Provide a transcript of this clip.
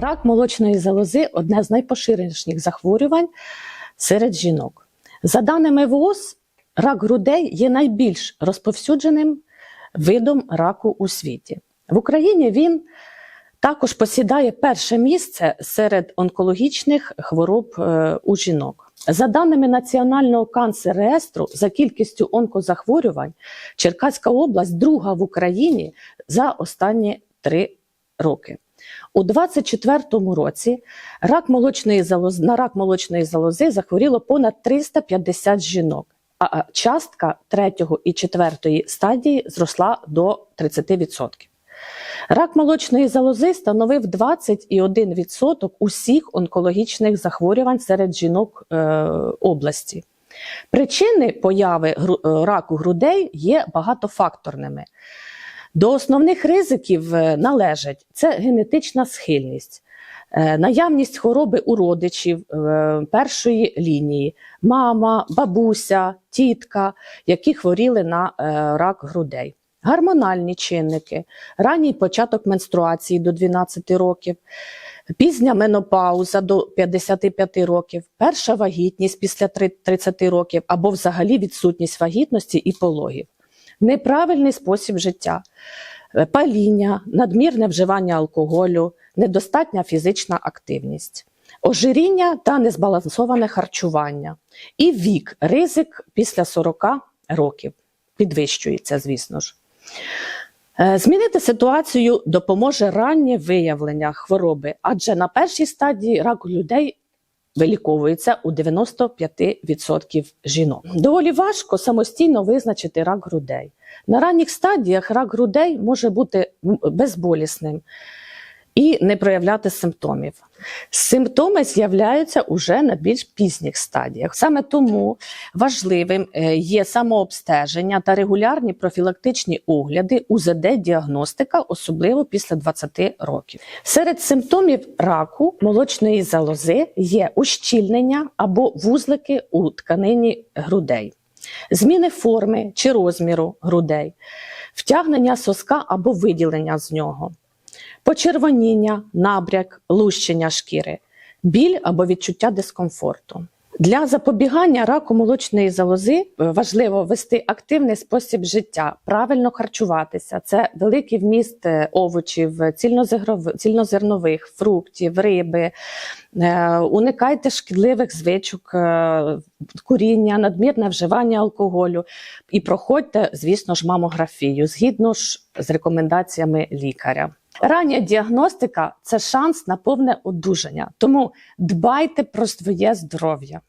Рак молочної залози одне з найпоширеніших захворювань серед жінок. За даними ВООЗ, рак грудей є найбільш розповсюдженим видом раку у світі. В Україні він також посідає перше місце серед онкологічних хвороб е, у жінок. За даними Національного канцер-реєстру, за кількістю онкозахворювань Черкаська область друга в Україні за останні три роки. У 24-му році рак молочної залози, на рак молочної залози захворіло понад 350 жінок, а частка третього і четвертої стадії зросла до 30%. Рак молочної залози становив 21% усіх онкологічних захворювань серед жінок е, області. Причини появи е, раку грудей є багатофакторними. До основних ризиків е, належать. Це генетична схильність, е, наявність хвороби у родичів е, першої лінії, мама, бабуся, тітка, які хворіли на рак грудей. Гормональні чинники, ранній початок менструації до 12 років, пізня менопауза до 55 років, перша вагітність після 30 років або взагалі відсутність вагітності і пологів, неправильний спосіб життя, е, паління, надмірне вживання алкоголю, недостатня фізична активність. Ожиріння та незбалансоване харчування. І вік, ризик після 40 років підвищується, звісно ж. Е, Змінити ситуацію допоможе раннє виявлення хвороби, адже на першій стадії рак у людей виліковується у 95% жінок. Доволі важко самостійно визначити рак грудей. На ранніх стадіях рак грудей може бути безболісним і не проявляти симптомів. Симптоми з'являються уже на більш пізніх стадіях. Саме тому важливим е, є самообстеження та регулярні профілактичні огляди, УЗД-діагностика, особливо після 20 років. Серед симптомів раку молочної залози є ущільнення або вузлики у тканині грудей, зміни форми чи розміру грудей, втягнення соска або виділення з нього почервоніння, набряк, лущення шкіри, біль або відчуття дискомфорту. Для запобігання раку молочної залози е, важливо вести активний спосіб життя, правильно харчуватися. Це великий вміст е, овочів, цільнозернових, фруктів, риби. Е, Уникайте шкідливих звичок, куріння, надмірне вживання алкоголю і проходьте, звісно ж, мамографію згідно ж з рекомендаціями лікаря. Рання діагностика це шанс на повне одужання. Тому дбайте про своє здоров'я.